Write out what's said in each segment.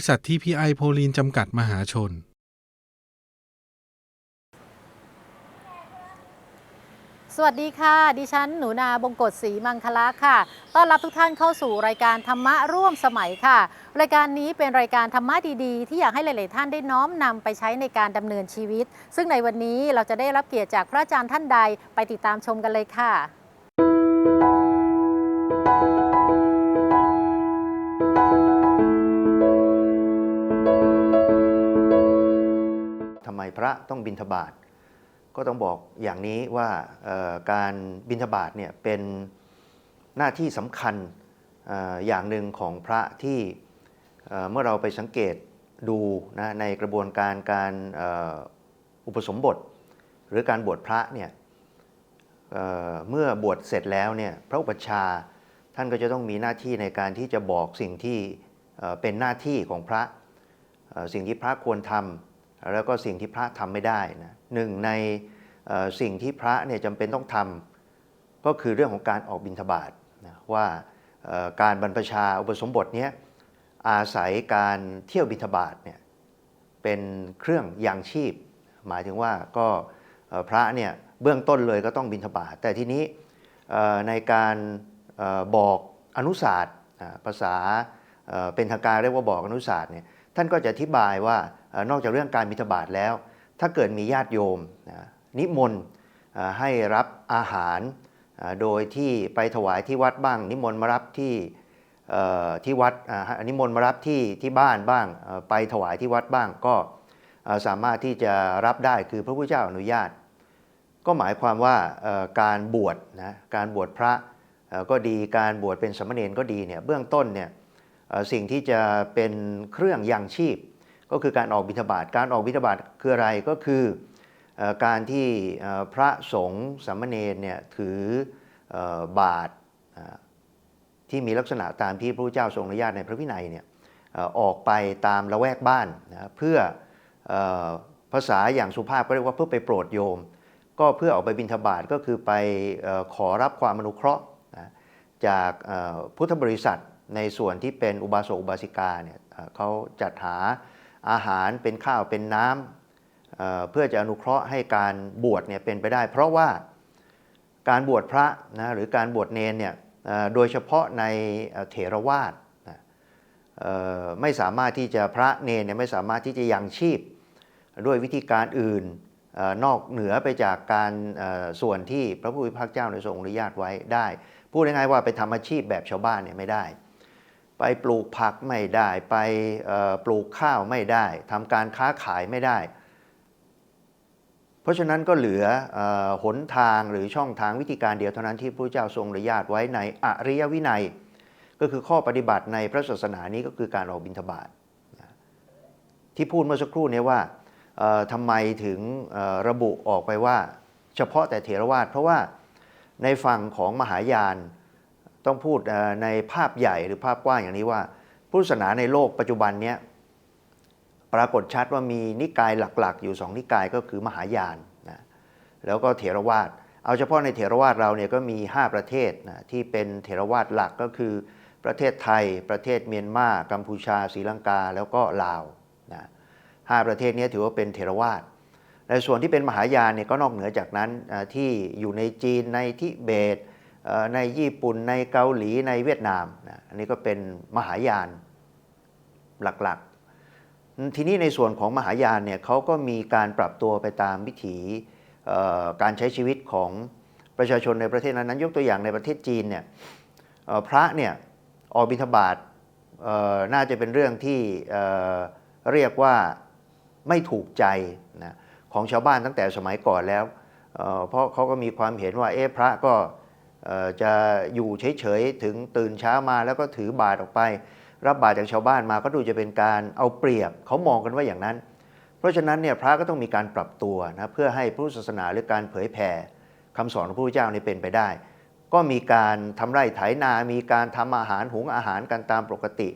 ริษัททีพีไอโพลีนจำกัดมหาชน สวัสดีค่ะ ดิฉันหนูนาบงกฎศรีมังคละค่ะ ต้อนรับทุกท่านเข้าสู่รายการธรรมะร่วมสมัยค่ะ รายการนี้เป็นรายการธรรมะดีๆ ที่อยากให้หลาย ๆ ท่านได้น้อมนำไปใช้ในการดำเนินชีวิต ซึ่งในวันนี้เราจะได้รับเกียรติจากพระอาจารย์ท่านใดไปติดตามชมกันเลยค่ะ ไมพระต้องบิณฑบาตก็ต้องบอกอย่างนี้ว่าการบิณฑบาตเนี่ยเป็นหน้าที่สำคัญออย่างหนึ่งของพระที่เมื่อเราไปสังเกตดูนะในกระบวนการการอุปสมบท หรือการบวชพระเนี่ยเเมื่อบวชเสร็จแล้วเนี่ยพระอุปัชฌาย์ท่านก็จะต้องมีหน้าที่ในการที่จะบอกสิ่งที่เเป็นหน้าที่ของพระสิ่งที่พระควรทำ แล้วก็สิ่งที่พระทำไม่ได้นะหนึ่งในสิ่งที่พระเนี่ยจำเป็นต้องทำก็คือเรื่องของการออกบิณฑบาตนะว่าการบรรพชาอุปสมบทเนี้ยอาศัยการเที่ยวบิณฑบาตเนี่ยเป็นเครื่องยังชีพ หมายถึงว่าก็พระเนี่ยเบื้องต้นเลยก็ต้องบิณฑบาตแต่ทีนี้ในการบอกอนุศาสตร์ภาษาเป็นทางการเรียกว่าบอกอนุศาสตร์เนี่ยท่านก็จะอธิบายว่า นอกจากเรื่องการบิณฑบาตแล้ว ถ้าเกิดมีญาติโยมนิมนต์ให้รับอาหาร โดยที่ไปถวายที่วัดบ้าง นิมนต์มารับที่ที่วัดอานิมนต์มารับที่ที่บ้านบ้างไปถวายที่วัดบ้างก็สามารถที่จะรับได้คือพระพุทธเจ้าอนุญาต ก็หมายความว่าการบวชนะการบวชพระก็ดีการบวชเป็นสมเณรก็ดีเนี่ยเบื้องต้นเนี่ยสิ่งที่จะเป็นเครื่องยังชีพ ก็คือการออกบิณฑบาตการออกบิณฑบาตคืออะไรก็คือการที่พระสงฆ์สามเณรเนี่ยถือบาตรที่มีลักษณะตามที่พระพุทธเจ้าทรงอนุญาตในพระวินัยเนี่ยออกไปตามละแวกบ้านนะเพื่อภาษาอย่างสุภาพก็เรียกว่าเพื่อไปโปรดโยม ก็เพื่อออกไปบิณฑบาตก็คือไปขอรับความอนุเคราะห์จากพุทธบริษัทในส่วนที่เป็นอุบาสกอุบาสิกาเนี่ยเอ่อเขาจัดหา อาหารเป็นข้าวเป็นน้ำเเพื่อจะอนุเคราะห์ให้การบวชเนี่ยเป็นไปได้ เพราะว่าการบวชพระนะหรือการบวชเนนเนี่ยโดยเฉพาะในเถรวาทไม่สามารถที่จะพระเนนเนี่ยไม่สามารถที่จะยังชีพ ด้วยวิธีการอื่นอนอกเหนือไปจากการส่วนที่พระผู้พิพากเจ้าในทรงอนุญาตไว้ได้ พูดง่ายๆว่าไปทำอาชีพแบบชาวบ้านเนี่ยไม่ได้ ไปปลูกผักไม่ได้ ไปปลูกข้าวไม่ได้ทำการค้าขายไม่ได้ เพราะฉะนั้นก็เหลืออหนทางหรือช่องทางวิธีการเดียวเท่านั้นที่พระเจ้าทรงอนุญาตไว้ในอริยวินัย ก็คือข้อปฏิบัติในพระศาสนานี้ก็คือการออกบิณฑบาตที่พูดเมื่อสักครู่นี้ว่าทำไมถึงระบุออกไปว่า เฉพาะแต่เถรวาทเพราะว่าในฝั่งของมหายาน ต้องพูดในภาพใหญ่หรือภาพกว้างอย่างนี้ว่าพุทธศาสนาในโลกปัจจุบันเนี้ยปรากฏชัดว่ามีนิกายหลักๆ อยู่สองนิกายก็คือมหายานนะแล้วก็เถรวาทเอาเฉพาะในเถรวาทเราเนี่ยก็มี 5 ประเทศนะที่เป็นเถรวาทหลักก็คือประเทศไทย ประเทศเมียนมากัมพูชาศรีลังกา แล้วก็ลาวนะห้าประเทศนี้ถือว่าเป็นเถรวาทในส่วนที่เป็นมหายานเนี่ยก็นอกเหนือจากนั้นที่อยู่ในจีนในทิเบต ในญี่ปุ่นในเกาหลีในเวียดนามนะอันนี้ก็เป็นมหายานหลักๆ ทีนี้ในส่วนของมหายานเนี่ยเขาก็มีการปรับตัวไปตามวิถีการใช้ชีวิตของประชาชนในประเทศนั้นๆยกตัวอย่างในประเทศจีนเนี่ยพระเนี่ยออกบิณฑบาตน่าจะเป็นเรื่องที่เรียกว่าไม่ถูกใจนะของชาวบ้านตั้งแต่สมัยก่อนแล้วเเพราะเขาก็มีความเห็นว่าเอ๊ะพระก็ จะอยู่เฉยๆถึงตื่นเช้ามาแล้วก็ถือบาตรออกไป รับบาตรจากชาวบ้านมาก็ดูจะเป็นการเอาเปรียบเขามองกันว่าอย่างนั้น เพราะฉะนั้นเนี่ยพระก็ต้องมีการปรับตัวนะเพื่อให้พุทธศาสนาหรือการเผยแผ่คำสอนของพระพุทธเจ้านี่เป็นไปได้ ก็มีการทำไร่ไถนา มีการทำอาหารหุงอาหารกันตามปกติ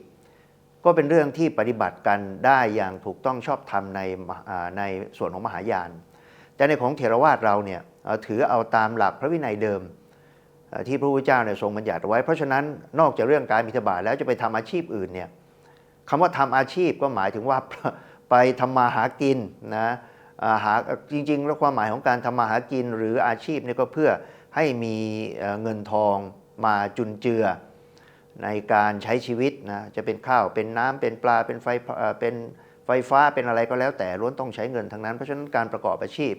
ก็เป็นเรื่องที่ปฏิบัติกันได้อย่างถูกต้องชอบธรรมในในส่วนของมหายาน แต่ในของเถรวาทเราเนี่ยถือเอาตามหลักพระวินัยเดิม ที่พระพุทธเจ้าเนี่ยทรงบัญญัติไว้ เพราะฉะนั้นนอกจากเรื่องการบิณฑบาตแล้วจะไปทำอาชีพอื่นเนี่ยคำว่าทำอาชีพก็หมายถึงว่าไปทำมาหากินนะหาจริงๆ แล้วความหมายของการทำมาหากินหรืออาชีพเนี่ยก็เพื่อให้มีเงินทองมาจุนเจือในการใช้ชีวิตนะจะเป็นข้าวเป็นน้ำเป็นปลาเป็นไฟเป็นไฟฟ้าเป็นอะไรก็แล้วแต่ล้วนต้องใช้เงินทั้งนั้น เพราะฉะนั้นการประกอบอาชีพ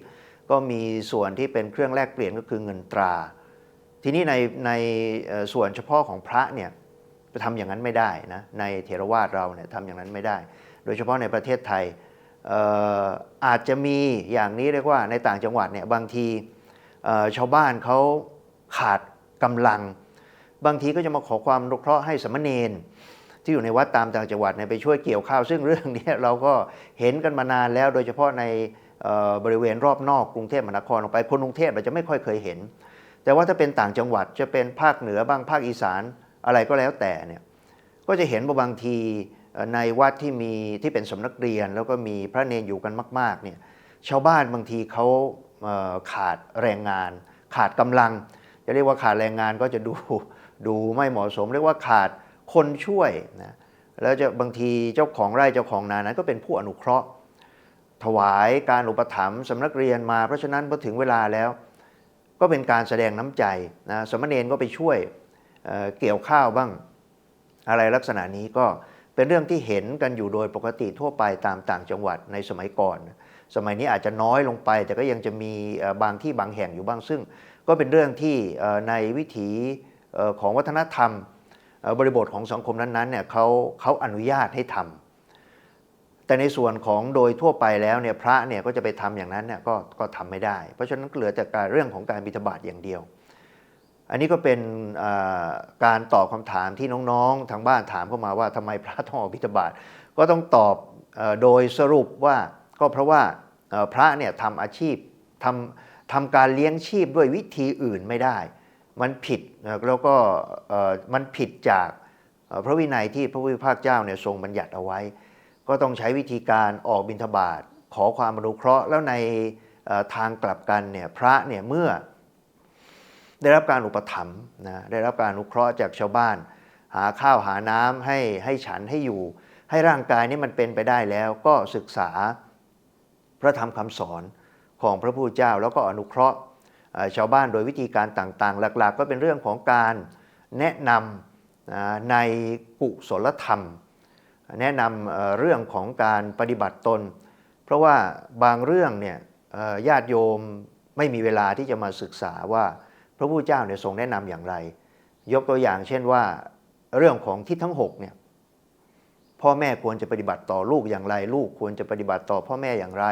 ก็มีส่วนที่เป็นเครื่องแลกเปลี่ยนก็คือเงินตรา ทีนี้ในในส่วนเฉพาะของพระเนี่ยจะทำอย่างนั้นไม่ได้นะในเถรวาทเราเนี่ยทำอย่างนั้นไม่ได้ โดยเฉพาะในประเทศไทยอาจจะมีอย่างนี้เรียกว่าในต่างจังหวัดเนี่ยบางทีชาวบ้านเขาขาดกำลัง บางทีก็จะมาขอความอนุเคราะห์ให้สมเณรที่อยู่ในวัดตามต่างจังหวัดเนี่ยไปช่วยเกี่ยวข้าว ซึ่งเรื่องนี้เราก็เห็นกันมานานแล้ว โดยเฉพาะในบริเวณรอบนอกกรุงเทพมหานครออกไปคนกรุงเทพเราจะไม่ค่อยเคยเห็น แต่ว่าถ้าเป็นต่างจังหวัดจะเป็นภาคเหนือบ้างภาคอีสานอะไรก็แล้วแต่เนี่ยก็จะเห็นว่าบางทีในวัดที่มีที่เป็นสำนักเรียน แล้วก็มีพระเนรอยู่กันมาก ๆเนี่ยชาวบ้านบางทีเขาขาดแรงงาน ขาดกำลัง จะเรียกว่าขาดแรงงานก็จะดูดูไม่เหมาะสม เรียกว่าขาดคนช่วยนะแล้วจะบางทีเจ้าของไร่เจ้าของนานั้นก็เป็นผู้อนุเคราะห์ ถวายการอุปถัมภ์สำนักเรียนมาเพราะฉะนั้นพอถึงเวลาแล้ว ก็เป็นการแสดงน้ำใจนะสมณเณรก็ไปช่วยเเกี่ยวข้าวบ้าง อะไรลักษณะนี้ก็เป็นเรื่องที่เห็นกันอยู่โดยปกติทั่วไปตามต่างจังหวัดในสมัยก่อน สมัยนี้อาจจะน้อยลงไป แต่ก็ยังจะมีบางที่บางแห่งอยู่บ้าง ซึ่งก็เป็นเรื่องที่ในวิถีของวัฒนธรรม บริบทของสังคมนั้นๆเนี่ยเขาเขาอนุญาตให้ทำ แต่ในส่วนของโดยทั่วไปแล้วเนี่ยพระเนี่ยก็จะไปทำอย่างนั้นเนี่ยก็ก็ทำไม่ได้ เพราะฉะนั้นเหลือแต่การเรื่องของการบิณฑบาตอย่างเดียว อันนี้ก็เป็นการตอบคำถามที่น้องๆ ทางบ้านถามเข้ามาว่าทำไมพระต้องออกบิณฑบาตก็ต้องตอบโดยสรุปว่าก็เพราะว่าพระเนี่ยทำอาชีพทำทำการเลี้ยงชีพด้วยวิธีอื่นไม่ได้ มันผิดแล้วก็มันผิดจากพระวินัยที่พระผู้เป็นพระเจ้าเนี่ยทรงบัญญัติเอาไว้ ก็ต้องใช้วิธีการออกบิณฑบาตขอความอนุเคราะห์แล้วในทางกลับกันเนี่ยพระเนี่ยเมื่อได้รับการอุปถัมภ์นะได้รับการอนุเคราะห์จากชาวบ้าน หาข้าวหาน้ำให้ให้ฉันให้อยู่ ให้ร่างกายนี้มันเป็นไปได้แล้วก็ศึกษาพระธรรมคำสอนของพระพุทธเจ้า แล้วก็อนุเคราะห์ชาวบ้านโดยวิธีการต่างๆ หลักๆ ก็เป็นเรื่องของการแนะนำในกุศลธรรม แนะนำเอ่อเรื่องของการปฏิบัติตน เพราะว่าบางเรื่องเนี่ยญาติโยมไม่มีเวลาที่จะมาศึกษาว่าพระพุทธเจ้าเนี่ยทรงแนะนำอย่างไร ยกตัวอย่างเช่นว่าเรื่องของทิศทั้งหกเนี่ยพ่อแม่ควรจะปฏิบัติต่อลูกอย่างไร ลูกควรจะปฏิบัติต่อพ่อแม่อย่างไร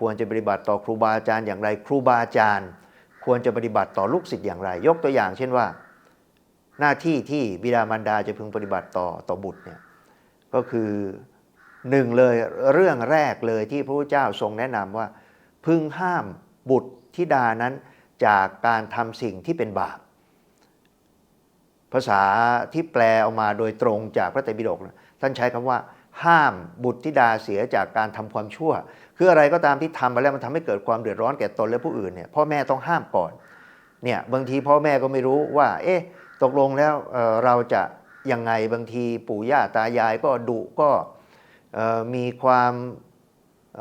ควรจะปฏิบัติต่อครูบาอาจารย์อย่างไร ครูบาอาจารย์ ควรจะปฏิบัติต่อลูกศิษย์อย่างไร ยกตัวอย่างเช่นว่า หน้าที่ที่บิดามารดาจะพึงปฏิบัติต่อต่อบุตรเนี่ย ก็คือหนึ่งเลยเรื่องแรกเลยที่พระพุทธเจ้าทรงแนะนำว่า พึงห้ามบุตรธิดานั้นจากการทำสิ่งที่เป็นบาป ภาษาที่แปลออกมาโดยตรงจากพระไตรปิฎกนะท่านใช้คำว่า ห้ามบุตรธิดาเสียจากการทำความชั่ว คืออะไรก็ตามที่ทำไปแล้วมันทำให้เกิดความเดือดร้อนแก่ตนและผู้อื่นเนี่ยพ่อแม่ต้องห้ามก่อนเนี่ยบางทีพ่อแม่ก็ไม่รู้ว่า เอ๊ะตกลงแล้วเเราจะ ยังไงบางทีปู่ย่าตายายก็ดุก็มีความเ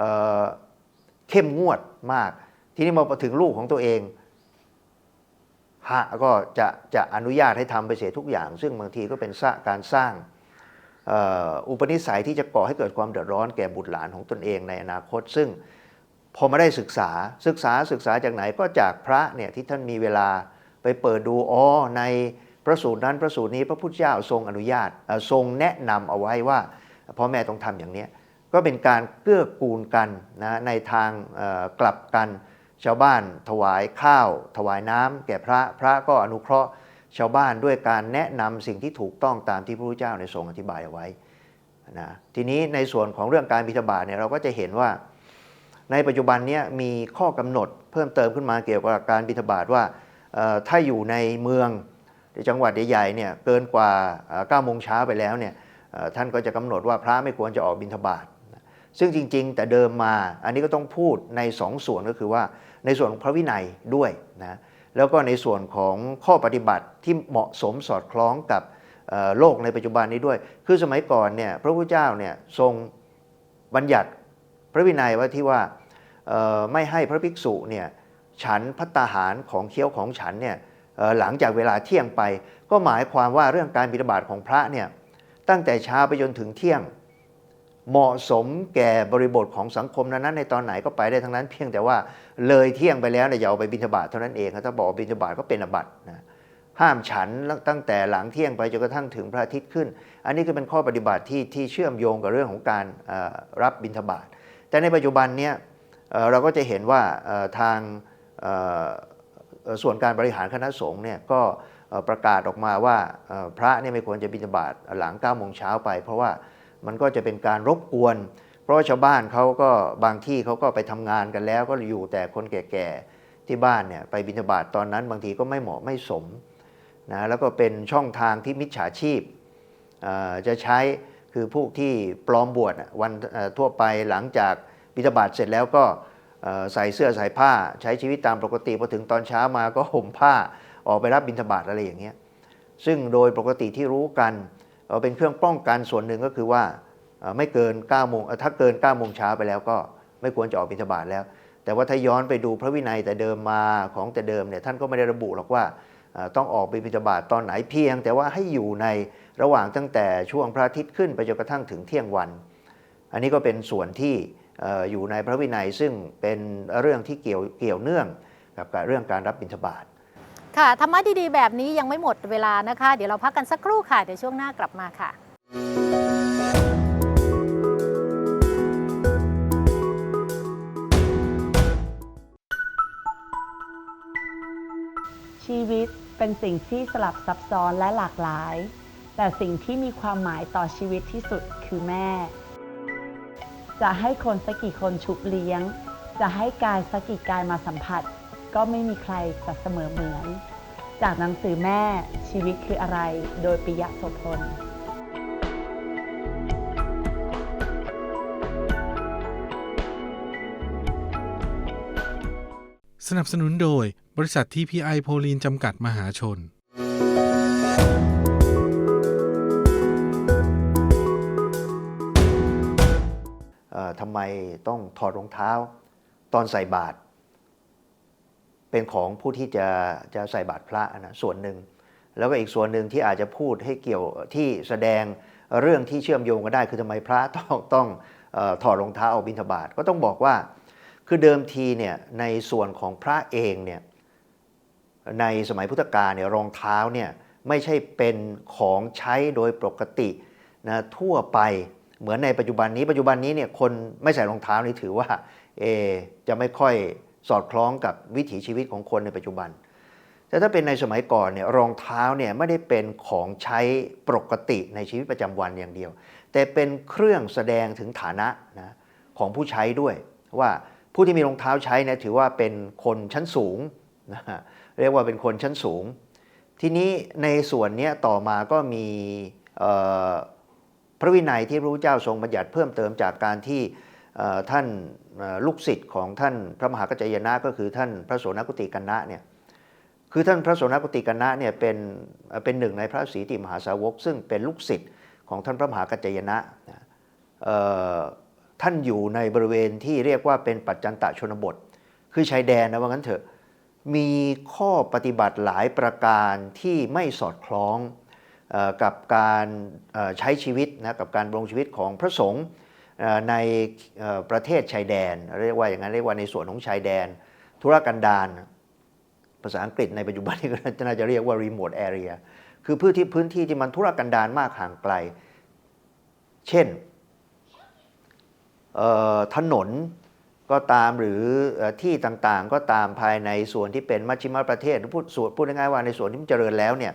เข้มงวดมาก ทีนี้มาถึงลูกของตัวเองฮะก็จะจะอนุญาตให้ทำไปเสียทุกอย่าง ซึ่งบางทีก็เป็นสร้างการสร้างออุปนิสัยที่จะก่อให้เกิดความเดือดร้อนแก่บุตรหลานของตนเองในอนาคต ซึ่งพอมาได้ศึกษาศึกษาศึกษาจากไหนก็จากพระเนี่ยที่ท่านมีเวลาไปเปิดดูอ๋อใน พระสูตรนั้นพระสูตรนี้พระพุทธเจ้าทรงอนุญาตทรงแนะนำเอาไว้ว่าพ่อแม่ต้องทำอย่างนี้ก็เป็นการเกื้อกูลกันนะในทางกลับกัน ชาวบ้านถวายข้าว ถวายน้ำแก่พระพระก็อนุเคราะห์ชาวบ้านด้วยการแนะนำสิ่งที่ถูกต้องตามที่พระพุทธเจ้าในทรงอธิบายเอาไว้นะทีนี้ในส่วนของเรื่องการบิณฑบาตเนี่ยเราก็จะเห็นว่า ในปัจจุบันเนี้มีข้อกำหนดเพิ่มเติมขึ้นมาเกี่ยวกับการบิณฑบาตว่าถ้าอยู่ในเมือง จังหวัดใหญ่ๆเนี่ยเกินกว่า9โมงเช้าไปแล้วเนี่ยท่านก็จะกำหนดว่าพระไม่ควรจะออกบิณฑบาตซึ่งจริงๆ แต่เดิมมาอันนี้ก็ต้องพูดในสองส่วนก็คือว่าในส่วนของพระวินัยด้วยนะแล้วก็ในส่วนของข้อปฏิบัติที่เหมาะสมสอดคล้องกับโลกในปัจจุบันนี้ด้วย คือสมัยก่อนเนี่ยพระพุทธเจ้าเนี่ยทรงบัญญัติพระวินัยไว่าที่ว่าไม่ให้พระภิกษุเนี่ยฉันพัตตาหารของเคี้ยวของฉันเนี่ย หลังจากเวลาเที่ยงไป ก็หมายความว่าเรื่องการบิณฑบาตของพระเนี่ยตั้งแต่เช้าไปจนถึงเที่ยง เหมาะสมแก่บริบทของสังคมนั้นๆในตอนไหนก็ไปได้ทั้งนั้นเพียงแต่ว่าเลยเที่ยงไปแล้วเนี่ยอย่าเอาไปบิณฑบาตเท่านั้นเองถ้าบอกบิณฑบาตก็เป็นอบัตนะห้ามฉันตั้งแต่หลังเที่ยงไปจนกระทั่งถึงพระอาทิตย์ขึ้น อันนี้ก็เป็นข้อปฏิบัติที่ที่เชื่อมโยงกับเรื่องของการรับบิณฑบาตแต่ในปัจจุบันเนี่ยเราก็จะเห็นว่าทาง ส่วนการบริหารคณะสงฆ์เนี่ยก็ประกาศออกมาว่าพระเนี่ยไม่ควรจะบิณฑบาตหลัง9ก้าโมงเช้าไป เพราะว่ามันก็จะเป็นการรบกวน เพราะว่าชาวบ้านเขาก็บางที่เขาก็ไปทำงานกันแล้ว ก็อยู่แต่คนแก่ๆที่บ้านเนี่ยไปบิณฑบาตตอนนั้น บางทีก็ไม่เหมาะไม่สมนะแล้วก็เป็นช่องทางที่มิจฉาชีพจะใช้คือพวกที่ปลอมบวชวันทั่วไปหลังจากบิณฑบาตเสร็จแล้วก็ ใส่เสื้อใส่ผ้าใช้ชีวิตตามปกติพอถึงตอนเช้ามาก็ห่มผ้าออกไปรับบิณฑบาตอะไรอย่างเงี้ยซึ่งโดยปกติที่รู้กันเอ่อเป็นเครื่องป้องกันส่วนหนึ่งก็คือว่าไม่เกิน9โมงถ้าเกิน9โมงเช้าไปแล้วก็ไม่ควรจะออกบิณฑบาตแล้ว แต่ว่าถ้าย้อนไปดูพระวินัยแต่เดิมมาของแต่เดิมเนี่ยท่านก็ไม่ได้ระบุหรอกว่าต้องออกไปบิณฑบาตตอนไหนเพียง แต่ว่าให้อยู่ในระหว่างตั้งแต่ช่วงพระอาทิตย์ขึ้นไปจนกระทั่งถึงเที่ยงวัน อันนี้ก็เป็นส่วนที่ อ่ออยู่ในพระวินัยซึ่งเป็นเรื่องที่เกี่ยวเกี่ยวเนื่องกับการเรื่องการรับบิณฑบาตค่ะธรรมะดีๆ แบบนี้ยังไม่หมดเวลานะคะ เดี๋ยวเราพักกันสักครู่ค่ะ เดี๋ยวช่วงหน้ากลับมาค่ะชีวิตเป็นสิ่งที่สลับซับซ้อนและหลากหลาย แต่สิ่งที่มีความหมายต่อชีวิตที่สุดคือแม่ จะให้คนสักกี่คนชุบเลี้ยง จะให้กายสักกี่กายมาสัมผัส ก็ไม่มีใครจะเสมอเหมือน จากหนังสือแม่ชีวิตคืออะไร โดยปิยะโสพลสนับสนุนโดยบริษัท TPI โพลีนจำกัดมหาชน ทำไมต้องถอดรองเท้า ตอนใส่บาตรเป็นของผู้ที่จะจะใส่บาตรพระนะส่วนหนึ่ง แล้วก็อีกส่วนหนึ่งที่อาจจะพูดให้เกี่ยวที่แสดงเรื่องที่เชื่อมโยงกันได้ คือทำไมพระต้องต้องออถอดรองเท้าออกบิณฑบาตก็ต้องบอกว่า คือเดิมทีเนี่ยในส่วนของพระเองเนี่ยในสมัยพุทธกาลเนี่ยรองเท้าเนี่ยไม่ใช่เป็นของใช้โดยปกตินะทั่วไป เหมือนในปัจจุบันนี้ปัจจุบันนี้เนี่ยคนไม่ใส่รองเท้านี่ถือว่าเอจะไม่ค่อยสอดคล้องกับวิถีชีวิตของคนในปัจจุบัน แต่ถ้าเป็นในสมัยก่อนเนี่ยรองเท้าเนี่ยไม่ได้เป็นของใช้ปกติในชีวิตประจำวันอย่างเดียว แต่เป็นเครื่องแสดงถึงฐานะนะของผู้ใช้ด้วยว่าผู้ที่มีรองเท้าใช้เนี่ยถือว่าเป็นคนชั้นสูงนะเรียกว่าเป็นคนชั้นสูง ทีนี้ในส่วนนี้ต่อมาก็มี ระวินัยที่พระพุทธเจ้าทรงบัญญัติเพิ่มเติมจากการที่ท่านลูกศิษย์ของท่านพระมหากัจจยนะก็คือท่านพระโสนกุติกันนะเนี่ยคือท่านพระโสนกุติกันนะเนี่ยเป็นเป็นหนึ่งในพระศรีติมหาสาวก ซึ่งเป็นลูกศิษย์ของท่านพระมหากัจจยนะนะท่านอยู่ในบริเวณที่เรียกว่าเป็นปัจจันตชนบท คือชายแดนนะว่างั้นเถอะมีข้อปฏิบัติหลายประการที่ไม่สอดคล้อง กับการใช้ชีวิตนะกับการดำรงชีวิตของพระสงฆ์ในประเทศชายแดน เรียกว่าอย่างนั้นเรียกว่าในส่วนของชายแดน ธุรกันดารภาษาอังกฤษในปัจจุบันนี้ก็น่าจะเรียกว่า remote area คือพื้นที่พื้นที่ที่มันทุรกันดารมากห่างไกล เช่นถนนก็ตามหรือเอ่อที่ต่างๆ ก็ตามภายในส่วนที่เป็นมัชชิมประเทศหรือพูดส่วนพูดง่ายๆว่าในส่วนที่มันเจริญแล้วเนี่ย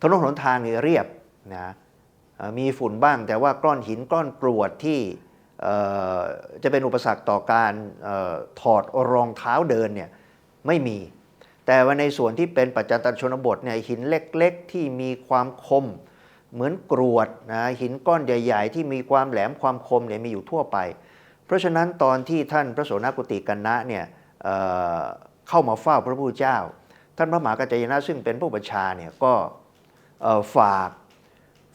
ถนนหนทางเนี่เรียบนะมีฝุ่นบ้างแต่ว่าก้อนหินก้อนกรวดที่จะเป็นอุปสรรคต่อการออถอดรองเท้าเดินเนี่ยไม่มี แต่ว่าในส่วนที่เป็นปัจจันตชนบทเนี่ยหินเล็กๆ ที่มีความคมเหมือนกรวดนะหินก้อนใหญ่ ๆ ที่มีความแหลมความคมเนี่ยมีอยู่ทั่วไป เพราะฉะนั้นตอนที่ท่านพระโสนกุติกันนะเนี่ยเเข้ามาเฝ้าพระพุทธเจ้า ท่านพระมหากัจจายนะซึ่งเป็นผู้บัญชาเนี่ยก็ ฝาก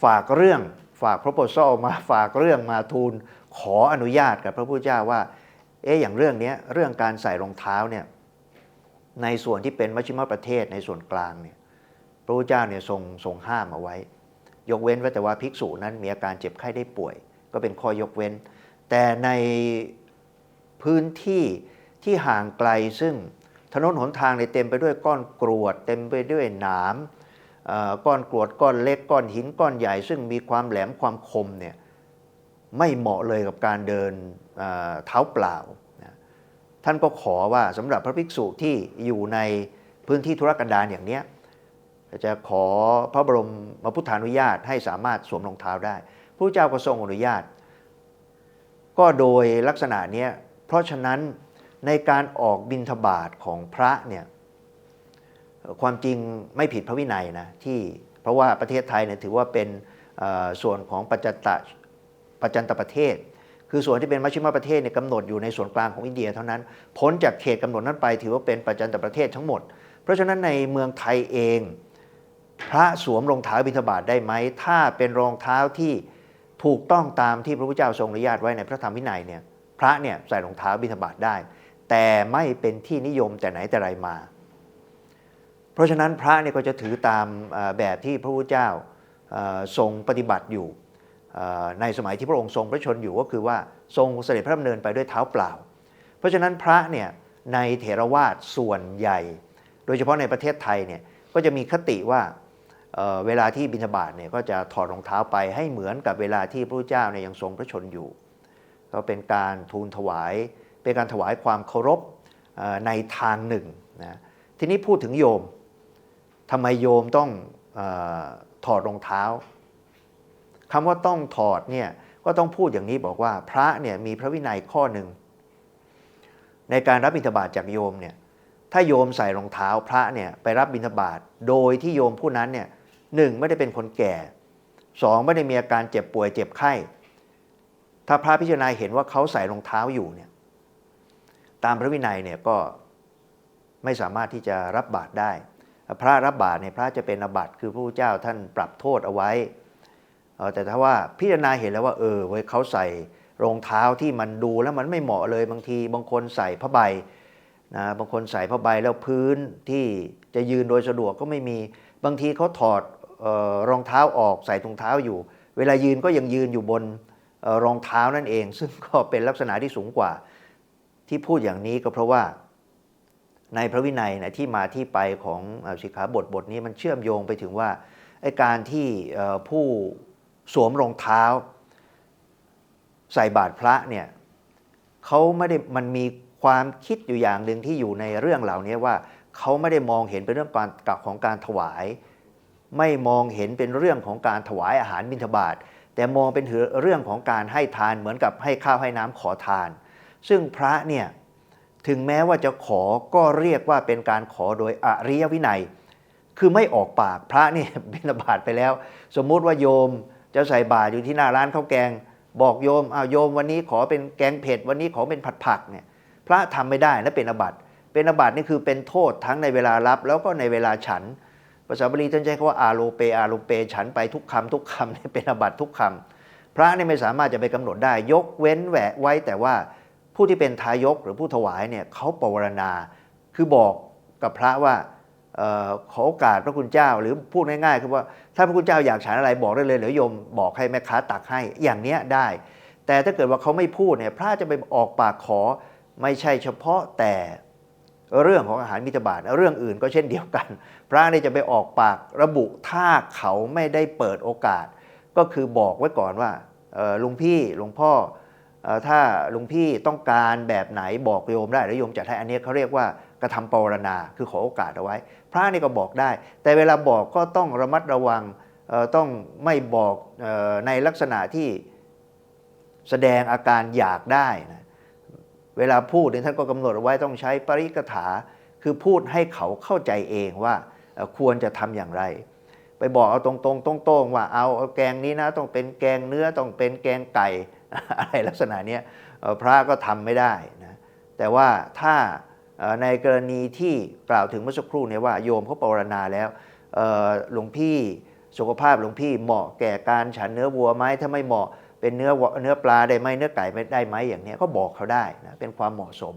ฝากเรื่องฝาก proposal มาฝากเรื่องมาทูลขออนุญาตกับพระพุทธเจ้าว่าเอ๊ะอย่างเรื่องนี้เรื่องการใส่รองเท้าเนี่ยในส่วนที่เป็นมัชฌิมประเทศในส่วนกลางเนี่ยพระพุทธเจ้าเนี่ยทรงทรงห้ามเอาไว้ ยกเว้นไว้แต่ว่าภิกษุนั้นมีอาการเจ็บไข้ได้ป่วย ก็เป็นข้อยกเว้น แต่ในพื้นที่ที่ห่างไกลซึ่งถนนหนทางเนี่ยเต็มไปด้วยก้อนกรวด เต็มไปด้วยหนาม ก้อนกรวดก้อนเล็กก้อนหินก้อนใหญ่ ซึ่งมีความแหลมความคมเนี่ยไม่เหมาะเลยกับการเดินเท้าเปล่า ท่านก็ขอว่าสำหรับพระภิกษุที่อยู่ในพื้นที่ธุรกันดารอย่างเนี้ยจะขอพระบรมมพุทธานุญาตให้สามารถสวมรองเท้าได้พระเจ้าก็ทรงอนุญาต ก็โดยลักษณะนี้เพราะฉะนั้นในการออกบิณฑบาตของพระเนี่ย ความจริงไม่ผิดพระวินัยนะที่เพราะว่าประเทศไทยเนี่ยถือว่าเป็นส่วนของปัจจตะปัจจันตประเทศ คือส่วนที่เป็นมัชชิมประเทศเนี่ยกำหนดอยู่ในส่วนกลางของอินเดียเท่านั้นพ้นจากเขตกำหนดนั้นไป ถือว่าเป็นปัจจันตประเทศทั้งหมด เพราะฉะนั้นในเมืองไทยเอง พระสวมรองเท้าบิณฑบาตได้ไหมถ้าเป็นรองเท้าที่ถูกต้องตามที่พระพุทธเจ้าทรงอนุญาตไว้ในพระธรรมวินัยเนี่ยพระเนี่ยใส่รองเท้าบิณฑบาตได้ แต่ไม่เป็นที่นิยมแต่ไหนแต่ไรมา เพราะฉะนั้นพระเนี่ยก็จะถือตามแบบที่พระพุทธเจ้าทรงปฏิบัติอยู่ในสมัยที่พระองค์ทรงพระชนอยู่ก็คือว่าทรงเสด็จพระดำเนินไปด้วยเท้าเปล่า เพราะฉะนั้นพระเนี่ยในเถรวาทส่วนใหญ่ โดยเฉพาะในประเทศไทยเนี่ยก็จะมีคติว่าเเวลาที่บิณฑบาตเนี่ยก็จะถอดรองเท้าไปให้เหมือนกับเวลาที่พระพุทธเจ้าเนี่ยยังทรงพระชนอยู่ ก็เป็นการทูลถวาย เป็นการถวายความเคารพในทางหนึ่งนะทีนี้พูดถึงโยม ทำไมโยมต้องออถอดรองเท้าคำว่าต้องถอดเนี่ยก็ต้องพูดอย่างนี้บอกว่าพระเนี่ยมีพระวินัยข้อหนึ่งในการรับบิณฑบาตจากโยมเนี่ยถ้าโยมใส่รองเท้าพระเนี่ยไปรับบิณฑบาตโดยที่โยมผู้นั้นเนี่ยหนึ่งไม่ได้เป็นคนแก่สองไม่ได้มีอาการเจ็บป่วยเจ็บไข้ ถ้าพระพิจารณาเห็นว่าเขาใส่รองเท้าอยู่เนี่ยตามพระวินัยเนี่ยก็ไม่สามารถที่จะรับบาตรได้ พระรับบาตรเนี่ยพระจะเป็นอาบัติคือพระพุทธเจ้าท่านปรับโทษเอาไว้ แต่ถ้าว่าพิจารณาเห็นแล้วว่าเออเว้ยเขาใส่รองเท้าที่มันดูแล้วมันไม่เหมาะเลยบางที บางคนใส่ผ้าใบนะบางคนใส่ผ้าใบแล้วพื้นที่จะยืนโดยสะดวกก็ไม่มีบางทีเขาถอดออรองเท้าออกใส่ถุงเท้าอยู่ เวลายืนก็ยังยืนอยู่บนออรองเท้านั่นเอง ซึ่งก็เป็นลักษณะที่สูงกว่าที่พูดอย่างนี้ก็เพราะว่า ในพระวินัยนะที่มาที่ไปของอ่อสิกขาบทบทนี้มันเชื่อมโยงไปถึงว่าไอการที่ผู้สวมรองเท้า ใส่บาตรพระเนี่ยเขาไม่ได้มันมีความคิดอยู่อย่างหนึ่งที่อยู่ในเรื่องเหล่านี้ว่าเขาไม่ได้มองเห็นเป็นเรื่องการของการถวาย ไม่มองเห็นเป็นเรื่องของการถวายอาหารบิณฑบาตแต่มองเป็นเรื่องของการให้ทานเหมือนกับให้ข้าวให้น้ำขอทาน ซึ่งพระเนี่ย ถึงแม้ว่าจะขอก็เรียกว่าเป็นการขอโดยอริยวินัย คือไม่ออกปากพระเนี่ยบิณฑบาตไปแล้ว สมมุติว่าโยมจะใส่บาตรอยู่ที่หน้าร้านข้าวแกง บอกโยมอ้าวโยมวันนี้ขอเป็นแกงเผ็ดวันนี้ขอเป็นผัดผักเนี่ยพระทำไม่ได้และเป็นอบัติเป็นอบัตินี่คือเป็นโทษทั้งในเวลารับแล้วก็ในเวลาฉัน ภาษาบาลีท่านใช้คำว่าอาโลเปอาโลเปฉันไปทุกคำทุกคำเนี่ยเป็นอบัติทุกคำพระนี่ไม่สามารถจะไปกำหนดได้ ยกเว้นแหวะไว้แต่ว่า ผู้ที่เป็นทายกหรือผู้ถวายเนี่ยเขาปวารณาคือบอกกับพระว่าออขอโอกาสพระคุณเจ้าหรือพูดง่ายๆคือว่าถ้าพระคุณเจ้าอยากฉันอะไรบอกได้เลยเดี๋ยวโยมบอกให้แม่ค้าตักให้อย่างเนี้ยได้ แต่ถ้าเกิดว่าเขาไม่พูดเนี่ยพระจะไปออกปากขอไม่ใช่เฉพาะแต่เรื่องของอาหารมิตรบาทเรื่องอื่นก็เช่นเดียวกัน พระนี่จะไปออกปากระบุถ้าเขาไม่ได้เปิดโอกาส ก็คือบอกไว้ก่อนว่าลุงพี่หลวงพ่อ ถ้าลุงพี่ต้องการแบบไหนบอกโยมได้แล้วโยมจัดให้อันนี้เขาเรียกว่ากระทำปรณาคือขอโอกาสเอาไว้ พระนี่ก็บอกได้ แต่เวลาบอกก็ต้องระมัดระวังต้องไม่บอกอในลักษณะที่แสดงอาการอยากได้นะเวลาพูดเนี่ยท่านก็กำหนดเอาไว้ต้องใช้ปริกถา คือพูดให้เขาเข้าใจเองว่าควรจะทำอย่างไร ไปบอกเอาตรงๆตรงๆว่าเอาแกงนี้นะต้องเป็นแกงเนื้อต้องเป็นแกงไก่ อะไรลักษณะนี้พระก็ทำไม่ได้นะแต่ว่าถ้าในกรณีที่กล่าวถึงเมื่อสักครู่เนี่ยว่าโยมเขาปรณนาแล้วหลวงพี่สุขภาพหลวงพี่เหมาะแก่การฉันเนื้อวัวไหมถ้าไม่เหมาะเป็นเนื้อเนื้อปลาได้ไหมเนื้อไก่ไม่ได้ไหมอย่างนี้ก็บอกเขาได้นะเป็นความเหมาะสม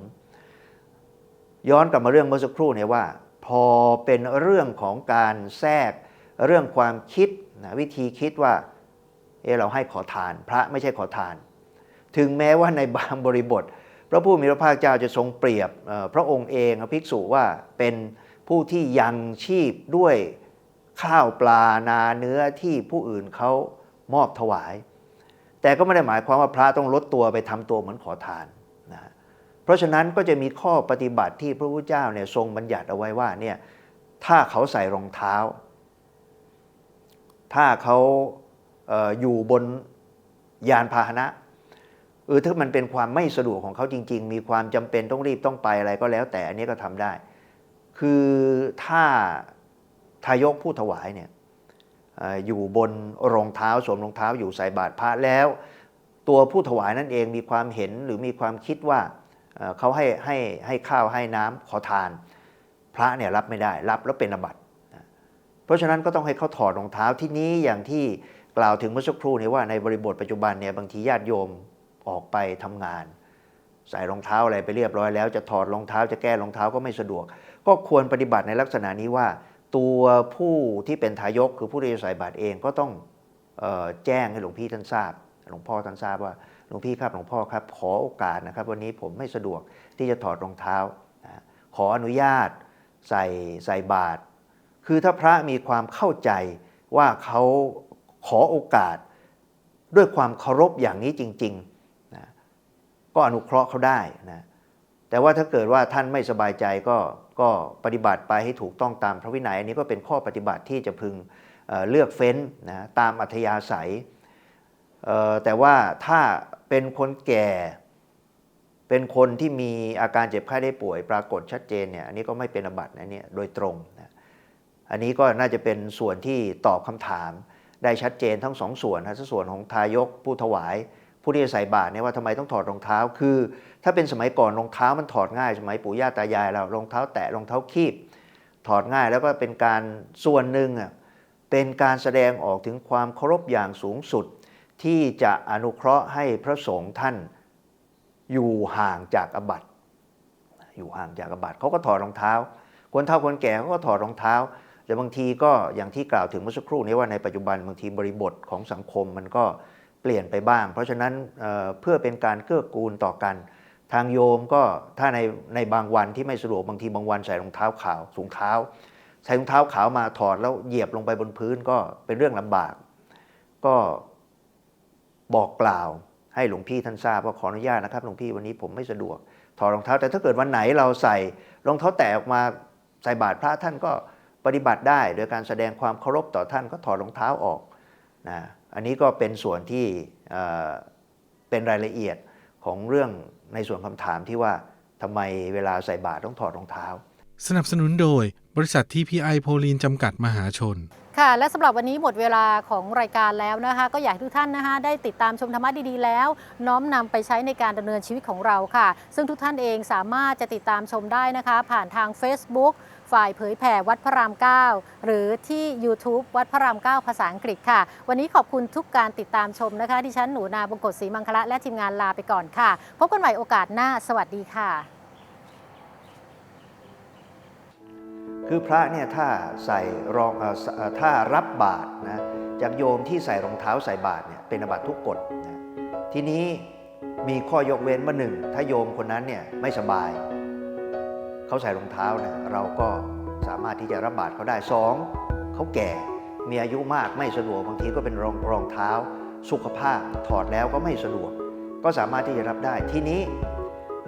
ย้อนกลับมาเรื่องเมื่อสักครู่เนี่ยว่า พอเป็นเรื่องของการแทรกเรื่องความคิดนะวิธีคิดว่าเออเราให้ขอทาน พระไม่ใช่ขอทาน ถึงแม้ว่าในบางบริบท พระผู้มีพระภาคเจ้าจะทรงเปรียบพระองค์เองภิกษุว่าเป็นผู้ที่ยังชีพด้วยข้าวปลานาเนื้อที่ผู้อื่นเขามอบถวาย แต่ก็ไม่ได้หมายความว่าพระต้องลดตัวไปทำตัวเหมือนขอทานนะเพราะฉะนั้นก็จะมีข้อปฏิบัติที่พระพุทธเจ้าเนี่ยทรงบัญญัติเอาไว้ว่าเนี่ยถ้าเขาใส่รองเท้า ถ้าเขาเอออยู่บนยานพาหนะ เออถ้ามันเป็นความไม่สะดวกของเขาจริง ๆ มีความจำเป็นต้องรีบต้องไปอะไรก็แล้ว แต่อันนี้ก็ทำได้ คือถ้าทายกผู้ถวายเนี่ยออยู่บนรองเท้าสวมรองเท้าอยู่ใส่บาตรพระแล้ว ตัวผู้ถวายนั่นเองมีความเห็นหรือมีความคิดว่าเเขาให้ให้ให้ข้าวให้น้ำขอทาน พระเนี่ยรับไม่ได้รับแล้วเป็นอบัติเพราะฉะนั้นก็ต้องให้เขาถอดรองเท้าที่นี้อย่างที่กล่าวถึงเมื่อสักครู่นี้ว่าในบริบทปัจจุบันเนี่ยบางทีญาติโยม ออกไปทำงาน ใส่รองเท้าอะไรไปเรียบร้อยแล้ว จะถอดรองเท้าจะแก้รองเท้าก็ไม่สะดวก ก็ควรปฏิบัติในลักษณะนี้ว่า ตัวผู้ที่เป็นทายกคือผู้ที่จะใส่บาตรเองก็ต้องออแจ้งให้หลวงพี่ท่านทราบ หลวงพ่อท่านทราบว่าหลวงพี่ครับหลวงพ่อครับ ขอโอกาสนะครับ วันนี้ผมไม่สะดวกที่จะถอดรองเท้า ขออนุญาตใส่ใส่บาตรคือถ้าพระมีความเข้าใจว่าเขาขอโอกาส ด้วยความเคารพอย่างนี้จริง ๆ ก็อนุเคราะห์เขาได้นะแต่ว่าถ้าเกิดว่าท่านไม่สบายใจก็ก็ปฏิบัติไปให้ถูกต้องตามพระวินัย อันนี้ก็เป็นข้อปฏิบัติที่จะพึงเเลือกเฟ้นนะตามอัธยาศัย แต่ว่าถ้าเป็นคนแก่ เป็นคนที่มีอาการเจ็บไข้ได้ป่วย ปรากฏชัดเจนเนี่ยอันนี้ก็ไม่เป็นอบัตินะเนี่ยโดยตรงนะอันนี้ก็น่าจะเป็นส่วนที่ตอบคำถามได้ชัดเจนทั้งสองส่วนนะส่วนของทายกผู้ถวาย ผู้ที่จะใส่บาตรเนี่ยว่าทำไมต้องถอดรองเท้า คือ ถ้าเป็นสมัยก่อนรองเท้ามันถอดง่าย สมัยปู่ย่าตายายเรารองเท้าแตะรองเท้าคีบถอดง่ายแล้วก็เป็นการส่วนหนึ่งอะเป็นการแสดงออกถึงความเคารพอย่างสูงสุด ที่จะอนุเคราะห์ให้พระสงฆ์ท่านอยู่ห่างจากอบัติ อยู่ห่างจากอบัติเขาก็ถอดรองเท้า คนเฒ่าคนแก่เขาก็ถอดรองเท้าแต่บางทีก็อย่างที่กล่าวถึงเมื่อสักครู่นี้ว่าในปัจจุบันบางทีบริบทของสังคมมันก็ เปลี่ยนไปบ้าง เพราะฉะนั้นเเพื่อเป็นการเกื้อกูลต่อกัน ทางโยมก็ถ้าในในบางวันที่ไม่สะดวกบางทีบางวันใส่รองเท้าขาวสูงเท้า ใส่รองเท้าขาวมาถอดแล้วเหยียบลงไปบนพื้นก็เป็นเรื่องลำบาก ก็บอกกล่าวให้หลวงพี่ท่านทราบว่าขออนุญาตนะครับหลวงพี่วันนี้ผมไม่สะดวกถอดรองเท้า แต่ถ้าเกิดวันไหนเราใส่รองเท้าแตะออกมาใส่บาตรพระท่านก็ปฏิบัติได้ โดยการแสดงความเคารพต่อท่านก็ถอดรองเท้าออกนะอันนี้ก็เป็นส่วนที่เอ่อเป็นรายละเอียดของเรื่องในส่วนคำถามที่ว่าทำไมเวลาใส่บาตรต้องถอดรองเท้า สนับสนุนโดยบริษัทที่พีไอโพลีนจำกัดมหาชน ค่ะ และสำหรับวันนี้หมดเวลาของรายการแล้วนะคะ ก็อยากให้ทุกท่านนะคะ ได้ติดตามชมธรรมะดีๆแล้ว น้อมนำไปใช้ในการดำเนินชีวิตของเราค่ะ ซึ่งทุกท่านเองสามารถจะติดตามชมได้นะคะ ผ่านทาง Facebook ฝ่ายเผยแผ่วัดพระราม 9 หรือที่ YouTube วัดพระราม 9 ภาษาอังกฤษค่ะ วันนี้ขอบคุณทุกการติดตามชมนะคะดิฉันหนูนาบงกฎศรีมังคละและทีมงานลาไปก่อนค่ะ พบกันใหม่โอกาสหน้า สวัสดีค่ะ คือพระเนี่ยถ้าใส่รองถ้ารับบาตรนะจากโยมที่ใส่รองเท้าใส่บาตรเนี่ยเป็นอาบัตทุกกฎนะทีนี้มีข้อยกเว้นมาหนึ่งถ้าโยมคนนั้นเนี่ยไม่สบาย เขาใส่รองเท้าเนี่ยเราก็สามารถที่จะรับบาตรเขาได้สองเขาแก่มีอายุมากไม่สะดวกบางทีก็เป็นรองรองเท้า สุขภาพถอดแล้วก็ไม่สะดวก ก็สามารถที่จะรับได้ทีนี้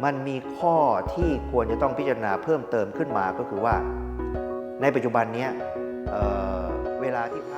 มันมีข้อที่ควรจะต้องพิจารณาเพิ่มเติมขึ้นมาก็คือว่า ในปัจจุบันเนี้ยเเวลาที่พระ